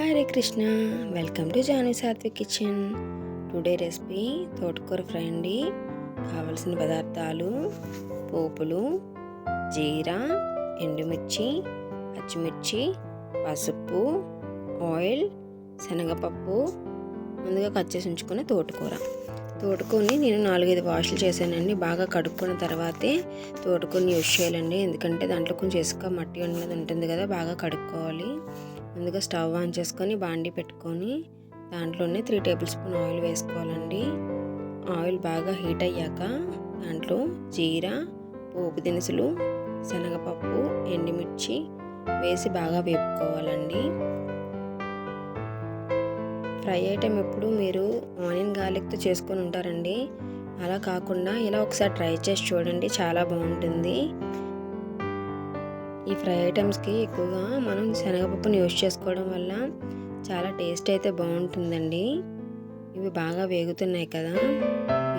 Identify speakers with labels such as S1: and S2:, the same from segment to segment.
S1: Hare Krishna. Welcome to Janu Satvik kitchen today recipe తోటకూర fry అండి. కావలసిన పదార్థాలు పోపులు జీరా ఎండుమిర్చి పచ్చిమిర్చి పసుపు ఆయిల్ శనగపప్పు ముందుగా కట్ చేసి ఉంచుకున్న తోటకూర. తోటకూరని నేను నాలుగైదు వాషులు చేశానండి. బాగా కడుక్కున్న తర్వాతే తోటకూరని యూజ్ చేయాలండి. ఎందుకంటే దాంట్లో కొంచెం ఇసుక మట్టి ఉన్నది ఉంటుంది కదా బాగా కడుక్కోవాలి. ముందుగా స్టవ్ ఆన్ చేసుకొని బాండి పెట్టుకొని దాంట్లోనే త్రీ టేబుల్ స్పూన్ ఆయిల్ వేసుకోవాలండి. ఆయిల్ బాగా హీట్ అయ్యాక దాంట్లో జీరా పోపు దినుసులు శనగపప్పు ఎండుమిర్చి వేసి బాగా వేపుకోవాలండి. ఫ్రై ఐటెం ఎప్పుడు మీరు ఆనియన్ గార్లిక్తో చేసుకొని ఉంటారండి. అలా కాకుండా ఇలా ఒకసారి ట్రై చేసి చూడండి చాలా బాగుంటుంది. ఈ ఫ్రై ఐటమ్స్కి ఎక్కువగా మనం శనగపప్పుని యూజ్ చేసుకోవడం వల్ల చాలా టేస్ట్ అయితే బాగుంటుందండి. ఇవి బాగా వేగుతున్నాయి కదా.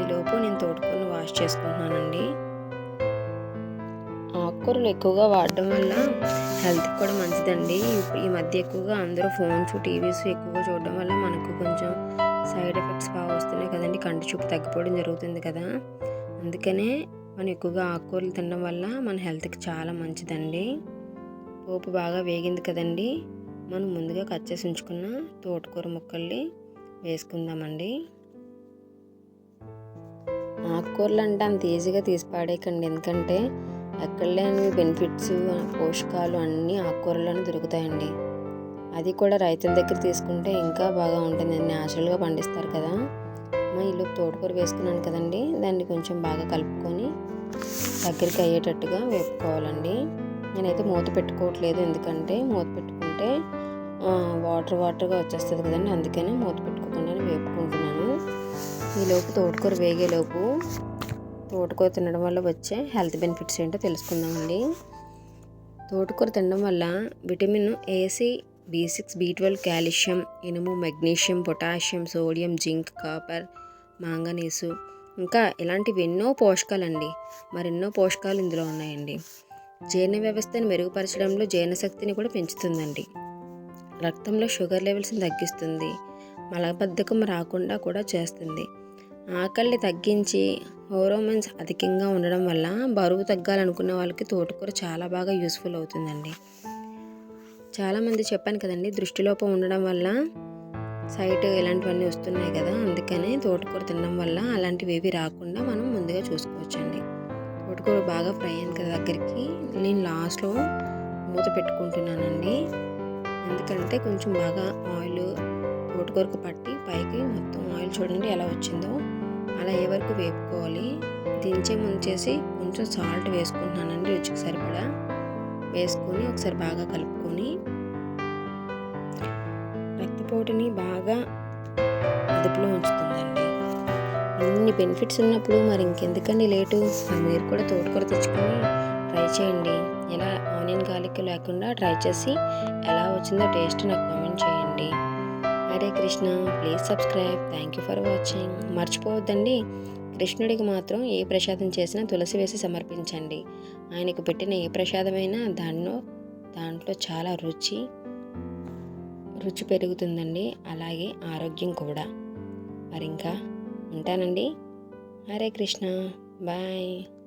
S1: ఈలోపు నేను తోడుకొని వాష్ చేసుకుంటున్నానండి. ఆకుకూరలు ఎక్కువగా వాడడం వల్ల హెల్త్కి కూడా మంచిదండి. ఈ మధ్య ఎక్కువగా అందరూ ఫోన్స్ టీవీస్ ఎక్కువగా చూడడం వల్ల మనకు కొంచెం సైడ్ ఎఫెక్ట్స్ బాగా వస్తున్నాయి కదండి. కంటి చూపు తగ్గిపోవడం జరుగుతుంది కదా. అందుకనే మనం ఎక్కువగా ఆకుకూరలు తినడం వల్ల మన హెల్త్కి చాలా మంచిదండి. పోపు బాగా వేగింది కదండి. మనం ముందుగా కట్ చేసి ఉంచుకున్న తోటకూర ముక్కల్ని వేసుకుందామండి. ఆకుకూరలు అంటే అంత ఈజీగా తీసి పాడేయకండి. ఎందుకంటే ఎక్కడ లేని బెనిఫిట్స్ పోషకాలు అన్నీ ఆకుకూరలోనే దొరుకుతాయండి. అది కూడా రైతుల దగ్గర తీసుకుంటే ఇంకా బాగా ఉంటుంది. న్యాచురల్గా పండిస్తారు కదా. ఇల్లు తోటకూర వేసుకున్నాను కదండి. దాన్ని కొంచెం బాగా కలుపుకొని దగ్గరికి అయ్యేటట్టుగా వేపుకోవాలండి. నేనైతే మూత పెట్టుకోవట్లేదు ఎందుకంటే మూత పెట్టుకుంటే వాటర్ వాటర్గా వచ్చేస్తుంది కదండి. అందుకని మూత పెట్టుకోకుండా వేపుకుంటున్నాను. ఈలోపు తోటకూర వేగేలోపు తోటకూర తినడం వల్ల వచ్చే హెల్త్ బెనిఫిట్స్ ఏంటో తెలుసుకుందామండి. తోటకూర తినడం వల్ల vitamin A C B six B twelve calcium ఇనుము magnesium potassium sodium zinc copper manganese. ఇంకా ఇలాంటివి ఎన్నో పోషకాలండి. మరెన్నో పోషకాలు ఇందులో ఉన్నాయండి. జీర్ణ వ్యవస్థను మెరుగుపరచడంలో జీర్ణశక్తిని కూడా పెంచుతుందండి. రక్తంలో షుగర్ లెవెల్స్ని తగ్గిస్తుంది. మలబద్ధకం రాకుండా కూడా చేస్తుంది. ఆకలిని తగ్గించి హోరోమన్స్ అధికంగా ఉండడం వల్ల బరువు తగ్గాలనుకున్న వాళ్ళకి తోటకూర చాలా బాగా యూస్ఫుల్ అవుతుందండి. చాలామంది చెప్పాను కదండి దృష్టిలోపం ఉండడం వల్ల సైట్ ఇలాంటివన్నీ వస్తున్నాయి కదా అందుకని తోటకూర తినడం వల్ల అలాంటివి ఏవి రాకుండా మనం ముందుగా చూసుకోవచ్చండి. తోటకూర బాగా ఫ్రై అయింది కదా దగ్గరికి నేను లాస్ట్లో మూత పెట్టుకుంటున్నానండి. ఎందుకంటే కొంచెం బాగా ఆయిల్ తోటకూరకు పట్టి పైకి మొత్తం ఆయిల్ చూడండి ఎలా వచ్చిందో. అలా ఏ వరకు వేపుకోవాలి. దించే ముందు చేసి కొంచెం సాల్ట్ వేసుకుంటున్నానండి రుచికి సరిపడా. వేసుకొని ఒకసారి బాగా కలుపుకొని రక్తపోటుని బాగా అదుపులో ఉంచుతుందండి. ఇన్ని బెనిఫిట్స్ ఉన్నప్పుడు మరి ఇంకెందుకండి లేటు? మీరు కూడా తోటకూర తెచ్చుకొని ట్రై చేయండి. ఎలా ఆనియన్ గార్లిక్ లేకుండా ట్రై చేసి ఎలా వచ్చిందో టేస్ట్ నాకు కామెంట్ చేయండి. Hare Krishna. Please subscribe. Thank you for watching. మర్చిపోవద్దండి. కృష్ణుడికి మాత్రం ఏ ప్రసాదం చేసినా తులసి వేసి సమర్పించండి. ఆయనకు పెట్టిన ఏ ప్రసాదమైనా దానిలో దాంట్లో చాలా రుచి రుచి పెరుగుతుందండి. అలాగే ఆరోగ్యం కూడా. మరి ఇంకా ఉంటానండి. హరే కృష్ణ. బాయ్.